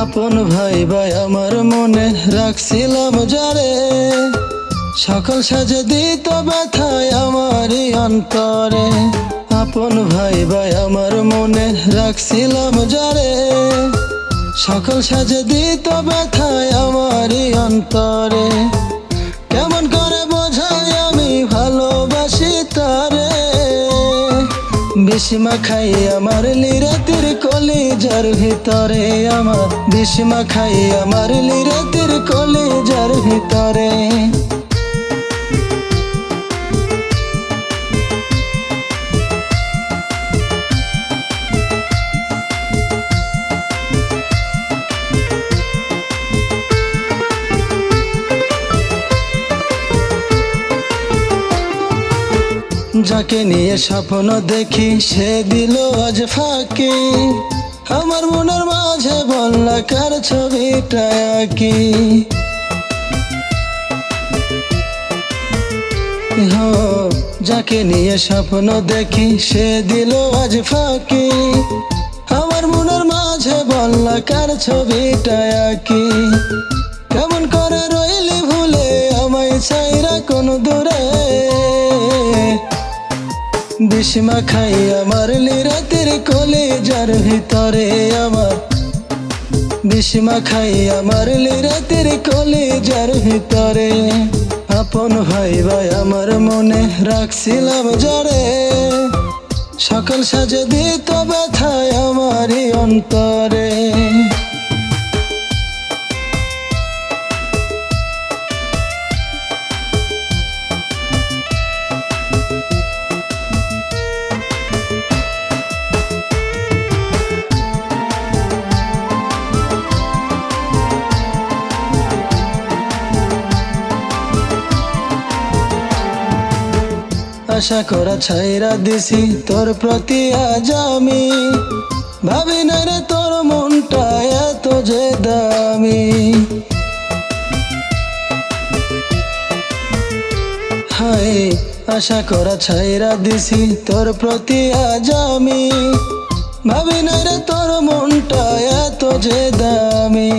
আপন ভাই ভাই আমার মনে রাখছিলাম যারে। সকল সাজে দিত ব্যথায় আমারই অন্তরে। আপন ভাই ভাই আমার মনে রাখছিলাম যারে সকল সাজে দিত ব্যথায় আমারই অন্তরে। কেমন করে বোঝাই আমি ভালোবাসি তারে। বিষ্মা খাই আমার লিরাতির কলিজার ভিতরে আমার বিষ্মা খাই আমার লিরাতির কলিজার ভিতরে। যাকে নিয়ে স্বপ্ন দেখি, সে দিল আজ ফাঁকি। আমার মনের মাঝে বললা কার ছবিটা আঁকি যাকে নিয়ে স্বপ্ন দেখি, সে দিল আজ ফাঁকি। আমার মনের মাঝে বললা কার ছবিটা আঁকি কেমন করে রইলি বিষ্মা খাই আমার লিরাতের কলেজার ভিতরে আমার বিষ্মা খাই আমার লিরাতের কলেজার ভিতরে আপন ভাই ভাই আমার মনে রাখছিলাম জরে সকল সাজে দিত ব্যথায় আমারই অন্তরে। আশা করা ছাইরা দিছি, তোর প্রতি আজ আমি। ভাবি না রে তোর মনটা এত যে দামি। হাই আশা করা ছাইরা দিছি, তোর প্রতি আজ আমি। ভাবি না রে তোর মনটা এত যে দামি।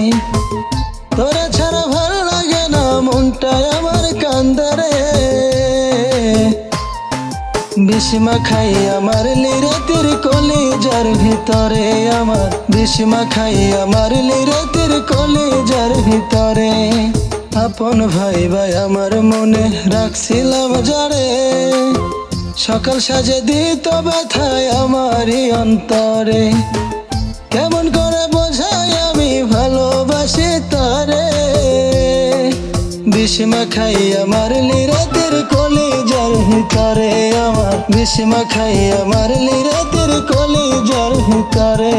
বিষ্মা খাই আমার লিরাতির কলেজার ভিতরে আমার বিষ্মা খাই আমার লিরাতির কলেজার ভিতরে। আপন ভাই ভাই আমার মনে রাখছিলাম যারে সকাল সাজে দিত ব্যথায় আমারই অন্তরে। বিষ্মা খাই আমার কলে কলিজার ভিতরে আমার। বিষ্মা খাই আমার লিরাতের কলিজার ভিতরে